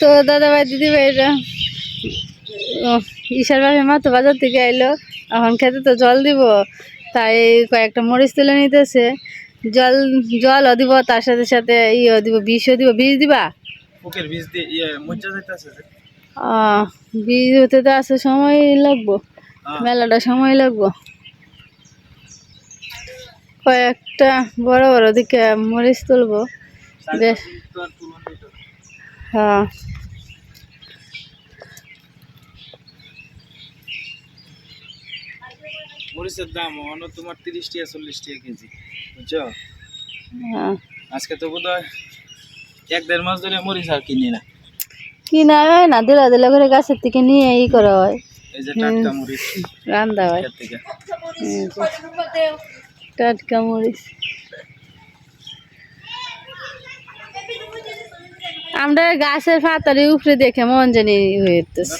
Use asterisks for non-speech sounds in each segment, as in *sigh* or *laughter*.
তো দাদা ভাই দিদি ভাইরা ও, ঈশার বাপে মা তো বাজার থেকে আইলো। এখন খেতে তো জল দিব তাই কয়েকটা মরিচ তুলে নিতেছে। জল জলও দিব তার সাথে সাথে ইয়ে দিব বিষও দিব। বীজ দিবা? বীজ ইয়ে বীজ হতে তো আসতে সময় লাগবো। হ্যাঁ। মেলাটা সময় লাগবো। কয়েকটা বড় বড় দিকে মরিচ তুলবো। বেশ হ্যাঁ। মরিচের দাম অন্য তোমার তিরিশ টাকা চল্লিশ টাকা কেজি বুঝছ? হ্যাঁ। আজকে তো বোধ এক দেড় মাস ধরে মরিচ আর কিনি না। কিনা হয় না দিলা দিলা করে গাছের থেকে নিয়ে ই করা হয়। টাটকা মরিচ। রান্দা হয়। টাটকা মরিচ। আমরা গাছের পাতারি উপরে দেখে মন জানি হইতেছে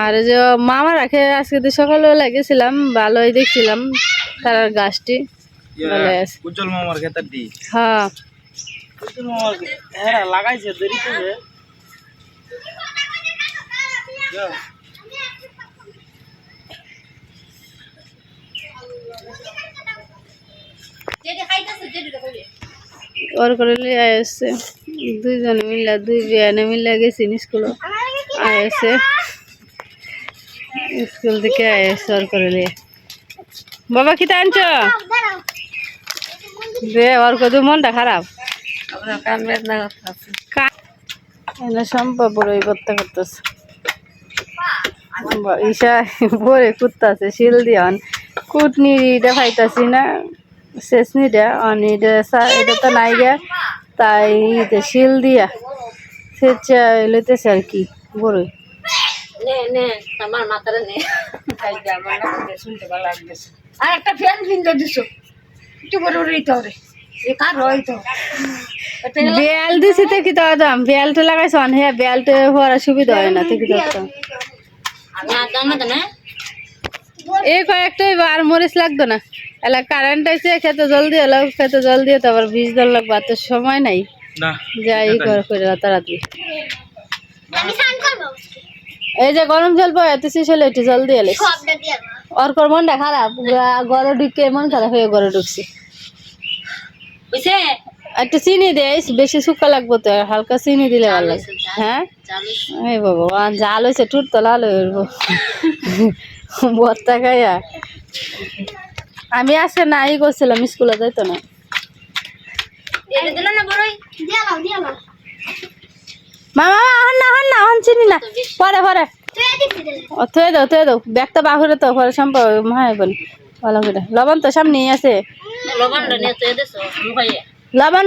আর যে মামা রাখে আজকে তো সকালবেলা গেছিলাম ভালোই দেখছিলাম তার গাছটি। ভালো আছে। উজ্জ্বল মামার ক্ষেতের দি। হ্যাঁ। উজ্জ্বল মামার হ্যাঁ লাগাইছে দেরি করে যাও। ওর করে লিয়ে আসছে। দুইজনে মিলে দুই বিয়ানে মিলে গেছি স্কুল আসছে। স্কুল থেকে আসছে ওর করে লিয়ে বাবা কি আনছ? দে ওর কত মনটা খারাপ। সম্ভব বড়ই করতে করতেছে। ঈশা বরে কুত্তাছে শিল দিয়ান। কুটনি এটা খাইতাছি না। শেষনিটা অন এটা তো নাই গে তাই শিল দিয়া সেচা লইতেছে আর কি বড়ই। আর একটা ফ্যান কিনতে দিছো। একটু বড় বড়ই তো রে এ কার হয় তো? বেল দিছি তো কি দাম বেলটা লাগাইছ অন হ্যাঁ বেলটা হওয়ার সুবিধা হয় না তো কি দাম এই কয়েকটা আর মরিচ লাগতো না। এলা কারেন্ট আছে খেতে জলদি এলা খেতে জল দিয়ে তারপর বীজ দল লাগবে তো সময় নাই। না যাই করে করে তাড়াতাড়ি। এই যে গরম জল পাওয়া এত শেষ হলে একটু জল দিয়ে এলে ওর কর মনটা খারাপ গা- গরম ঢুকে মন খারাপ হয়ে গরম ঢুকছি। একটু চিনি দে বেশি শুকা লাগবো তো হালকা চিনি দিলে ভালো লাগে। হ্যাঁ? এই বাবা জাল হয়েছে টুট তো লাল হয়ে উঠবো। *laughs* ভর্তা খাইয়া আমি আজকে নাই করছিলাম স্কুলে যাইতো না। মামা হন না হন না হন চিনি না। পরে পরে। তুই দিছি দিলে ও থয়ে দাও থয়ে দাও। ব্যাগটা বাহুরে তো পরে সম্ভব মায় বোন ভালো করে। লবণ তো সামনেই আছে। লবণ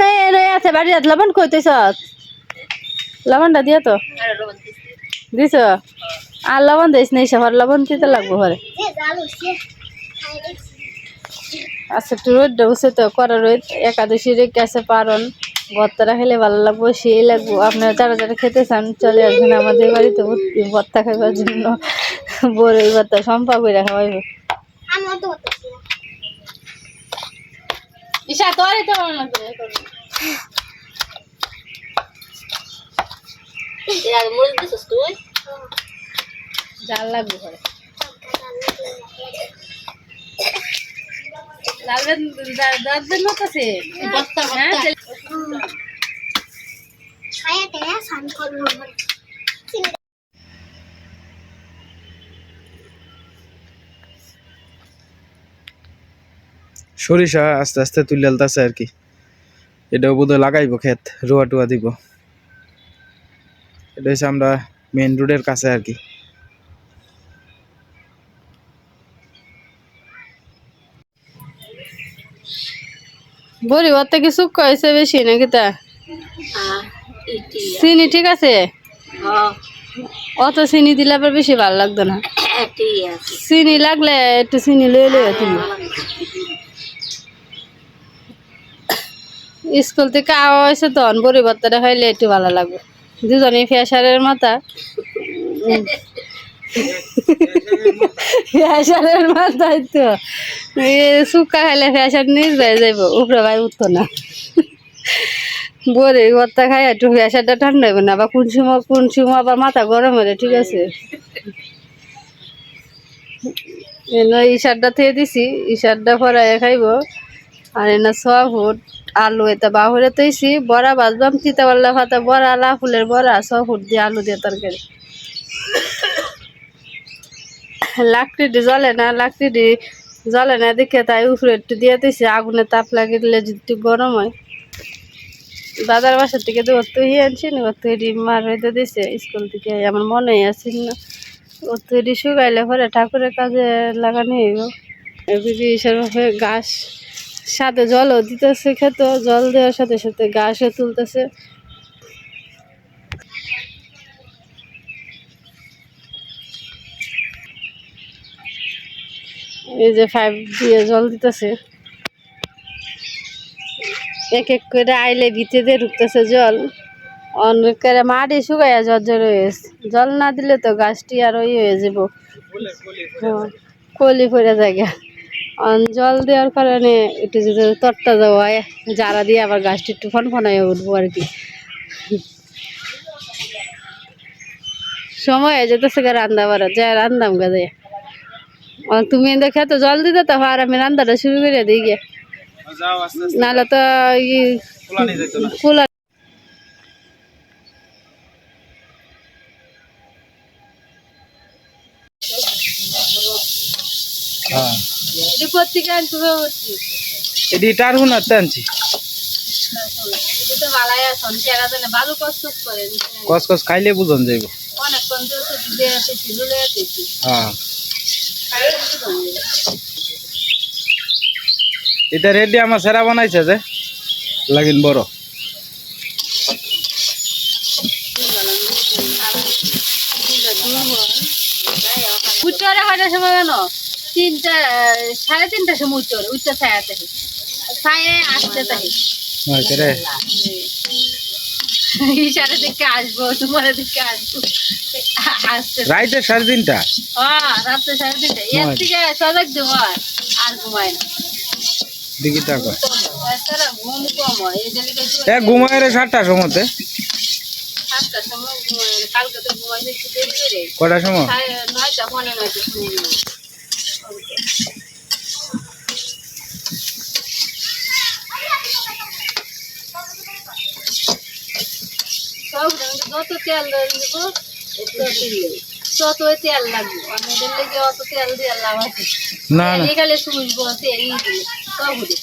আছে বাড়ি লবণ কইতেছ লবণটা দিয়ে তো। আরে দিছ। আর লবণ দিস নেই সবার লবণ দিতে লাগবো ঘরে। আচ্ছা একটু রোদ উঠছে তো করা রোদ একাদশী রেখে আছে পারন ভর্তাটা খেলে ভালো লাগবো সেই লাগবো। আপনারা যারা যারা খেতে চান চলে আসবেন আমাদের বাড়িতে ভর্তি খাইবার জন্য। বড়ই ভর্তা সম্পা করে ঈশা তোরই তো জাল লাগবে ঘরে। সরিষা আস্তে আস্তে তুলে আলতাছে আর কি। এটাও বোধহয় লাগাইবো ক্ষেত রোয়া টুয়া দিব। এটা হচ্ছে আমরা মেন রোডের কাছে আর কি। বড়ি কি শুক হয়েছে বেশি নাকি তা? চিনি ঠিক আছে? অত চিনি দিলে আবার বেশি ভালো লাগতো না। চিনি লাগলে একটু চিনি লয়ে তুমি। স্কুল থেকে আওয়া হয়েছে তখন বড়ি হইলে একটু ভালো লাগবে। দুজনে ফেসারের মাথা। ফেসারের মাথায় তো। শুকা খাইলে ফেসার নিজ ভাই যাইব, উপরে ভাই উঠতো না। বরে ভর্তা খাই একটু প্রেশারটা ঠান্ডা হবে না বা কোন সময় কোন সময় আবার মাথা গরম হলে ঠিক আছে? ইশারটা থেকে দিছি ইশারটা পরাই খাইব। আর এনে ছ ফুট আলু এটা বাহুরে তৈছি বড়া বাজবাম চিতাবাল্লা ফাতা বড়া লা ফুলের বড়া ছ ফুট দিয়ে আলু দিয়ে তরকারি। লাকড়িটি জ্বলে না লাকড়িটি জ্বলে না, দেখে তাই উপরে একটু দিয়ে দিছি, আগুনে তাপ লাগিয়ে যদি গরম হয়। দাদার বাসার থেকে তো তৈরি আনছি না তৈরি মার হইতে দিছে, স্কুল থেকে আমার মনে আছে না। ও তৈরি শুকাইলে পরে ঠাকুরের কাজে লাগানো হইব। এদিকে হিসাবে গাছ সাথে জলও দিতেছে খেত, জল দেওয়ার সাথে সাথে গাছও তুলতেছে। এই যে ফাইভ দিয়ে জল দিতেছে। এক এক করে আইলে ভিতরে ঢুকতেছে জল। অনেক করে মাটি শুকাইয়া জর্জর হয়ে গেছে। জল না দিলে তো গাছটি আর ওই হয়ে যাব। হ্যাঁ, কলি পড়ে জায়গা জল দেওয়ার কারণে একটু যদি তরটা দেওয়া যারা দিয়ে আবার গাছটি একটু ফনফনায় উঠবো আর কি। সময় যেতেছে রান্না বাড়া যায় রান্দাম যায় তুমি দেখে তো জল দিতে তো আর আমি রান্নাটা শুরু করে দিই গিয়ে। নাহলে তো কুলা হ্যাঁ। এটি পত্রিকা আনতে হচ্ছে? এটি টারহুন আর টানছি এটি তো ভালাই এখন কেরা জানে ভালো কষ্ট করে। কস কস খাইলে বুঝন যাইব। অনেক হ্যাঁ। এটা রেডি আমার সেরা বানাইছে যে। লাগিন বড়। উচ্চরে কয়টার সময় কেন তিনটা সাড়ে তিনটার সময় উচ্চরে উচ্চ ছায়া ছায়ে আসতে রে? ইশারে দিকে আসব তোমার দিকে আসব। রাইতে সাড়ে তিনটা? হ্যাঁ সাড়ে তিনটা। এর থেকে সজাগ ঘুমায় আর ঘুমায় না। দিকে টাকা তাছাড়া ঘুম কম এই জন্য এ ঘুমায় রে সাতটার সময়তে কটার সময়? নয়টা পনেরো নয়টা সময় ঘুমায়। সব রঙের যত তেল দিব তত তেল লাগবে অনেকদের লেগে অত তেল দিয়ে লাভ আছে। না না। এখানে সুইচবো তেল ই দিলে। সব ঘুরে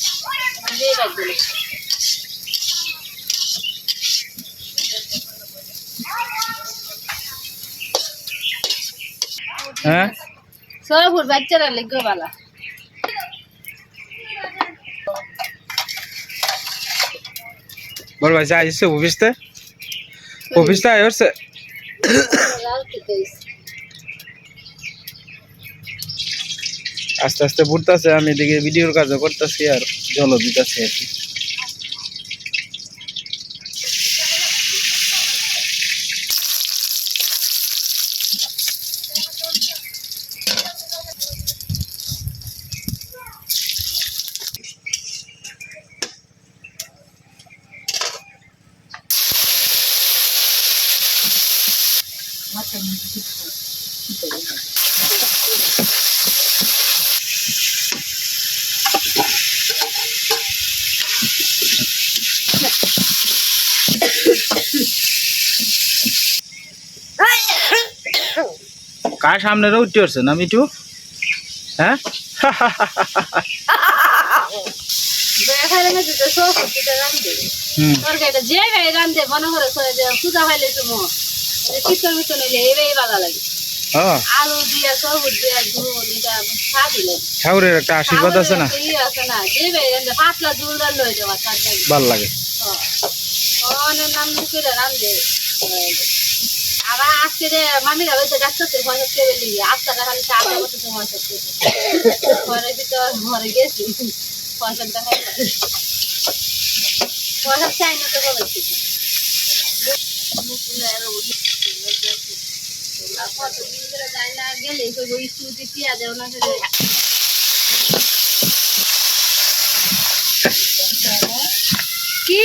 দিয়ে রাখবে হ্যাঁ? সব ওর বাচ্চারা লেগে বালা। বল ভাই যা আসছে অফিসতে? আয় হচ্ছে লাল আস্তে আস্তে ঘুরতেছে আমি এদিকে ভিডিওর কাজও করতেছি আর জলও দিতেছি আর কি কার সামনে উঠতে পারছে না মিঠু হ্যাঁ এখানে মেঝে তো সব ফুটিতে রান্ধে হুম তরকারিটা যে ভাই রান্ধে মনে করে সে যে সুদা খাইলে তুমি শীতল মিতল হইলে এই ভালো লাগে হ্যাঁ আলু ঠাকুরের একটা আশীর্বাদ আছে না? একটা ইয়ে আছে না হয়ে ভালো লাগে অনেক নাম করে রান্ধে আবার আজকে যে মামিরা হয়তো ডাক্তারতে পয়সা কেবে লিগে আজকাটা খালি চা খাওয়া তো পয়সা ঘরে ভিতর ঘরে গেছি পয়সাটা খাই পয়সা চাই না তো বলেছি গেলে স্কুটি টিয়া দেও না কি?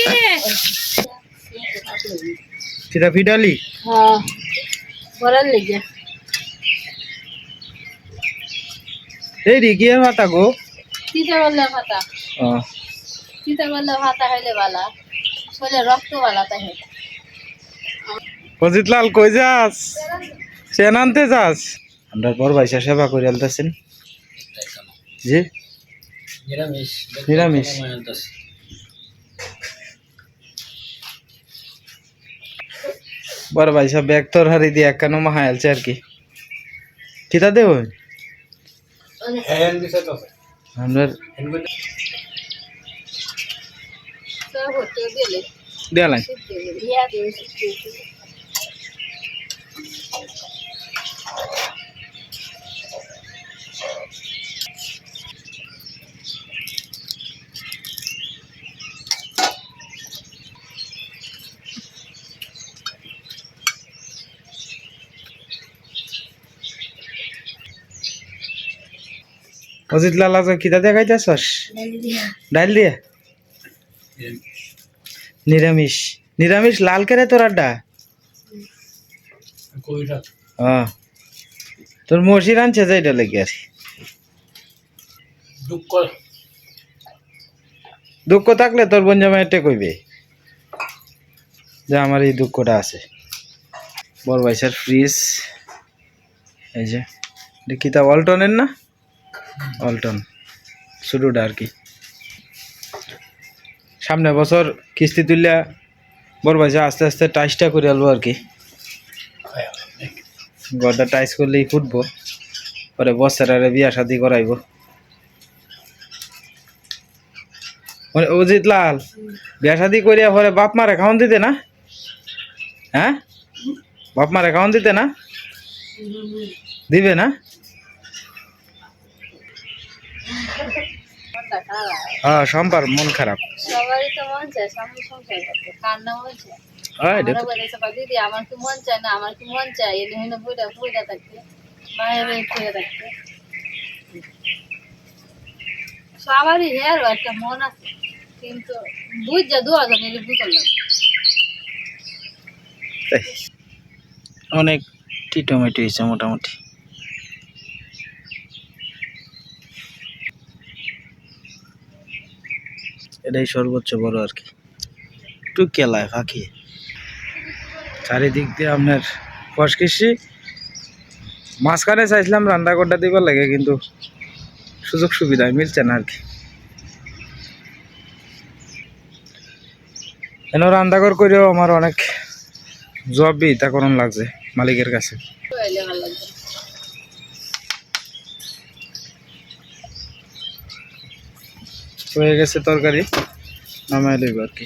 সেটা ফিডালি হ্যাঁ বলার লেগে। এই মাতা গো। তিতা বললে ভাতা। তিতা বললে ভাতা হইলে বালা শরীরে রক্ত বালা তাই অজিত লাল কই যাস? সেন আনতে যাস? আমরা বড় ভাইসা সেবা করে আলতেছেন। জি? নিরামিষ। বড় ভাইসা ব্যাগ তোর হারি দিয়ে একখানো মাহায় আলছে আর কি কিতা দেব আমরা তো হতে দিলে দেয়ালাই অজিত লাল আজ কিতা দিয়ে খাইতেছস ডাইল দিয়ে। নিরামিষ। নিরামিষ লাল কেরে তোর আড্ডা? হ্যাঁ তোর মসির আনছে যে এটা লেগে আর। দুঃখ থাকলে তোর বোন জামাই এটা কইবে যে আমার এই দুঃখটা আছে। বড় ভাইসার ফ্রিজ। এই যে এটা কিতা অল্টনের না? অল্টন। শুরুটা আর কি সামনে বছর কিস্তি তুললে বড় ভাইসা আস্তে আস্তে টাইসটা করে আলবো আর কি। ঘরটা টাইস করলেই ফুটবো। পরে বছর আরে বিয়া শাদি করাইব। অজিত লাল, বিয়া শাদি করিয়া পরে বাপ মার অ্যাকাউন্ট দিতে না? হ্যাঁ? বাপ মার অ্যাকাউন্ট দিতে না? দিবে না? হ্যাঁ সম্পার মন খারাপ। সবারই তো মন চায় সংসার করতে মন দিদি আমার কি মন চায় না আমার কি মন চায়? এনে হেনে বইটা বইটা থাকতে। বাইরে পড়ে থাকতে। সবারই একটা মন আছে কিন্তু বুঝ যা দু হাজার নিলে বুঝল না তাই। অনেক টিটোমেটো হয়েছে মোটামুটি। এটাই সর্বোচ্চ বড় আর কি। একটু কেলায়, ফাঁকি। চারিদিক দিয়ে আপনার ফসকিসি মাঝখানে চাইছিলাম রান্না করটা দিবার লাগে, কিন্তু সুযোগ সুবিধা মিলছে না আর কি। এনে রান্নাঘর করেও আমার অনেক জব তা করণ লাগছে মালিকের কাছে হইলে ভালো লাগবে হয়ে গেছে তরকারি নামাই লইব আর কি।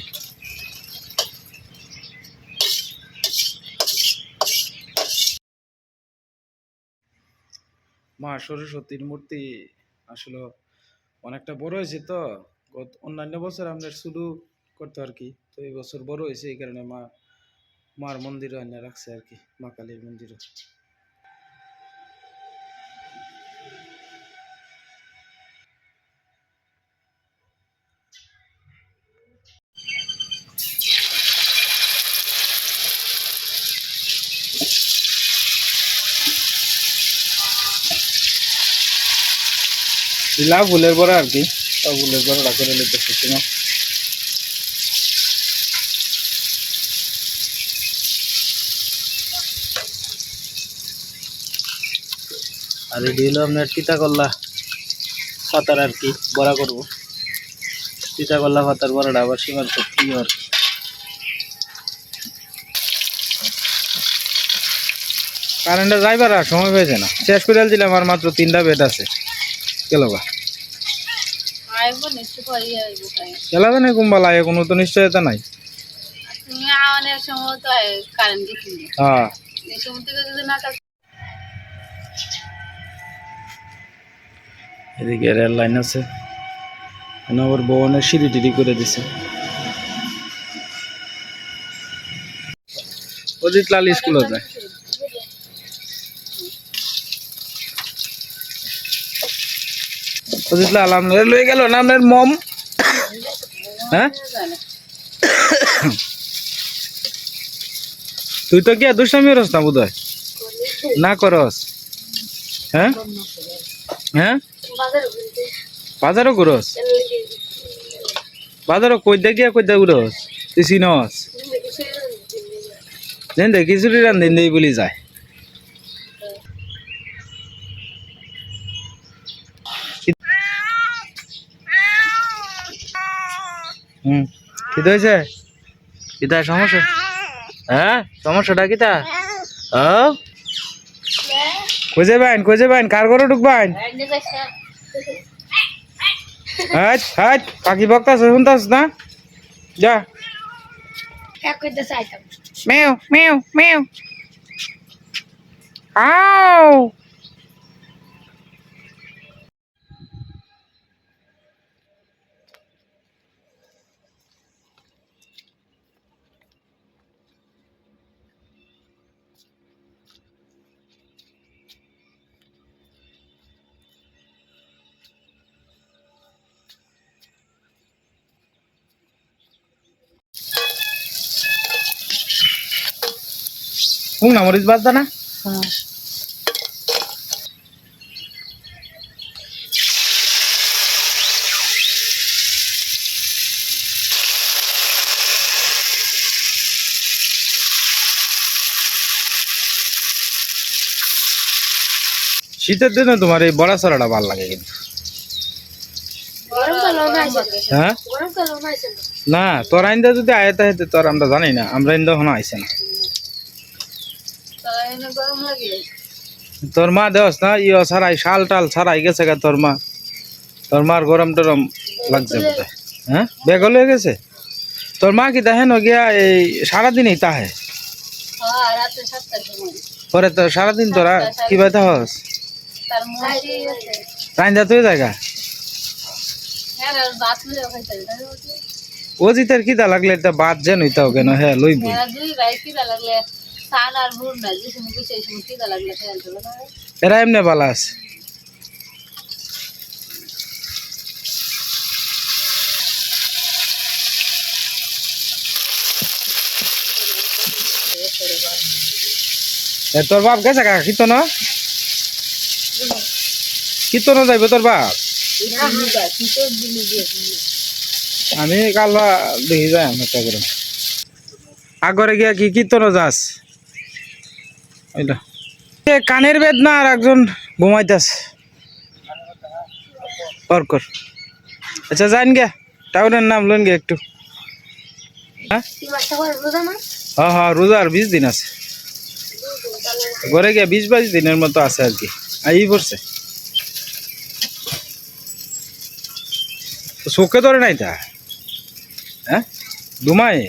মা, সরস্বতীর মূর্তি আসলে অনেকটা বড় হয়েছে তো। গত অন্যান্য বছর আমরা শুরু করতো আর কি, তো এই বছর বড় হয়েছে এই কারণে মা, মার মন্দিরও এনে রাখছে আর কি, মা কালীর মন্দিরও। দিলা ফুলের বড়া আর কি? সব ফুলের বড়াটা করে নিতে না আর এটি হলো আপনার তিতা করলা পাতার আর কি? বড়া করব তিতা করলা পাতার বড়াটা আবার সীমার করতে আর কি? কারেন্টটা যাইবার আর সময় পেয়েছে না? শেষ করে দিলাম আর মাত্র তিনটা বেড আছে। গেল বা আইব নিশ্চয় করি আইব তাই। গেলা তো না কুম্বালা কোনো তো নিশ্চয়তা নাই। হ্যাঁ। এদিকে রেল লাইন আছে। আবার ভবনের সিঁড়ি টিড়ি করে দিছে। অজিত লাল স্কুলে যায়। লাল আপনার লয়ে গেল না আপনার মম? হ্যাঁ? তুই তো কি দুষ্টামি রস না বোধ না করস? হ্যাঁ? হ্যাঁ? বাজারও করস বাজারও কই দে গিয়া কই দে উড়স তুই চিনস? যেন দেখি চুরি রান্ধি দেই বলি যায়। হুম। কি হয়েছে? কিতা সমস্যা? হ্যাঁ? সমস্যাটা কিতা ও? কই যাবেন কই যাবেন কার ঘরে ঢুকবেন হাট হাট পাখি বক্তাছ শুনতাস না? যা। মেও মেও মেও আও! হুম, না, মরিচ বাজদা না। শীতের দিনে তোমার এই বড়া সরাটা ভালো লাগে কিন্তু। হ্যাঁ? না, তোর আইন্দা যদি আয়তা হেতে তোর আমরা জানি না, আমরা ইন্দা হনো আইসে না। তোর মা দেওয়াস না ইয়ে ছাড়াই, শাল টাল ছাড়াই গেছে গা তোর মা। তোর মার গরম টরম লাগছে হ্যাঁ। বেগল হয়ে গেছে? তোর মা কি দেখেন গিয়া এই সারাদিনই তাহে? পরে তো সারাদিন তোরা কি বাইতে হস? রাইন্দা তুই জায়গা? ও জিতের কিতা লাগলে একটা বাদ যেন হইতাও কেন হ্যাঁ লাগলে এরা এমনি বালা আছে। তোর বাপ গেছে কাকা? কীর্তন? কীর্তন যাইব তোর বাপ? আমি কাল দেখি যাই করে। আগরে গিয়া কি কীর্তন যাস? ওইটা এ, কানের বেদনা আর একজন ঘুমাইতেছে। কর কর আচ্ছা যাইন গে। টাউনের নাম লন গে একটু। হ্যাঁ? রোজা হ্যাঁ হ্যাঁ রোজার বিশ দিন আছে। ঘরে গিয়ে বিশ বাইশ দিনের মতো আছে আর কি। আই পড়ছে। চোখে ধরে নাই তা? হ্যাঁ? দুমায়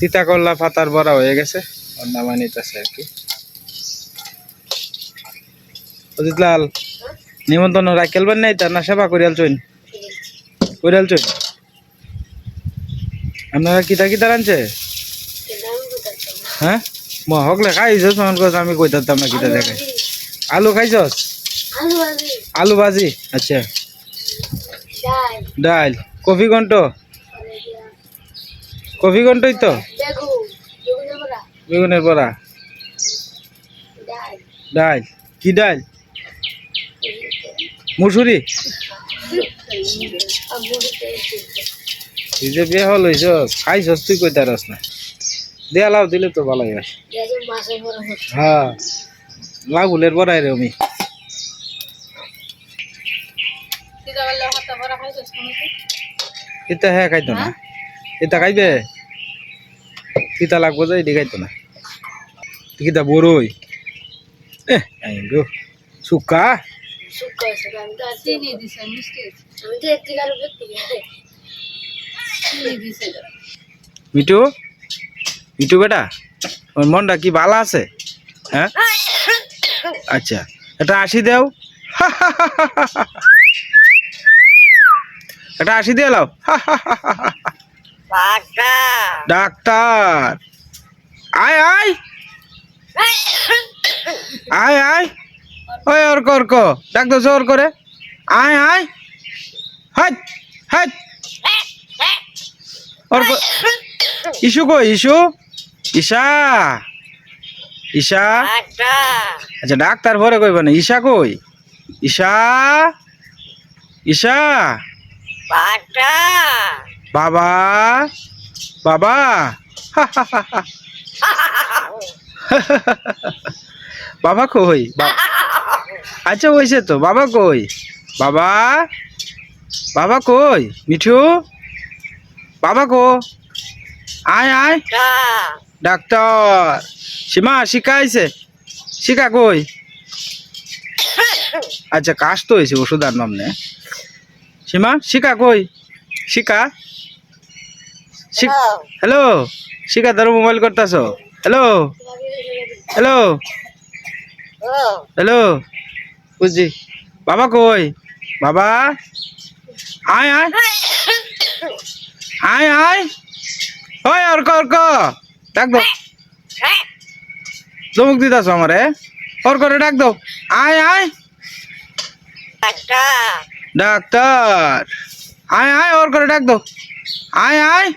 তিতা করলা পাতার বড়া হয়ে গেছে। নামা নিতেছে আর কি? অজিত লাল নিমন্ত্রণ রাখেলবেন নাই তার না সেবা করিয়াল চইন করিয়াল চইন আপনারা কিতা কিতা আনছে? হ্যাঁ? ম হকলে খাইছস মন কস আমি কই দিতাম না কিতা দেখে আলু খাইছস? আলু ভাজি। আচ্ছা। ডাল। ডাল। কফি ঘন্ট? কফি ঘন্টই তো? বেগুনের বড়া? ডাল। কি ডাল? মুসুরি? তুই যে বিয়ে হল হইছস খাইছস তুই কই তারস না? দেয়া লাউ দিলে তো ভালো হয়। হ্যাঁ। লাগুলের বড়াই রে আমি। এটা হ্যাঁ খাইতো না। এটা খাইবে? তিতা লাগবো যে এটি খাইতো না। কিতা বড়ই এহ আইগো সুকা তো আছি চিনি দিছে মিষ্টি আমি তো একটি কারও চিনি দিছে মিটু মিটু বেটা ওর মনটা কি ভালো আছে হ্যাঁ আচ্ছা এটা আশি দেও এটা আশি দিয়ে লাও ডাক্তার আয় আয় আয় আয়। ওই অর্ক অর্ক। ডাক দোষ ওর করে। আয় আয়। হাট হাট। অর্ক। ইস্যু কই ইস্যু ঈশা। ঈশা। আচ্ছা ডাক্তার ভরে কইব না। ঈশা কই? ঈশা। ঈশা। বাবা। বাবা। *laughs* বাবা কই? আচ্ছা হয়েছে তো। বাবা কই? বাবা? বাবা কই? মিঠু? বাবা কো? আয় আয়। ডাক্তার। সীমা শিখাইছে শিখা কই? আচ্ছা কাশ তো হয়েছে ওষুধ আর নাম নে সীমা শিখা কই? শিখা হ্যালো শিখা ধরো মোবাইল করতেছ। হ্যালো? হ্যালো? হ্যালো? বুঝছি। বাবা কই? বাবা? আয় আয়। আয় আয়। ওই অর্ক অর্ক। ডাক দাও। চমুক দিতাছ আমারে। অর্করে ডাক দাও। আয় আয়। ডাক্তার। আয় আয় ওর করে ডাক দাও। আয় আয়।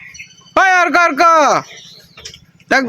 ওই অর্ক অর্ক। ডাক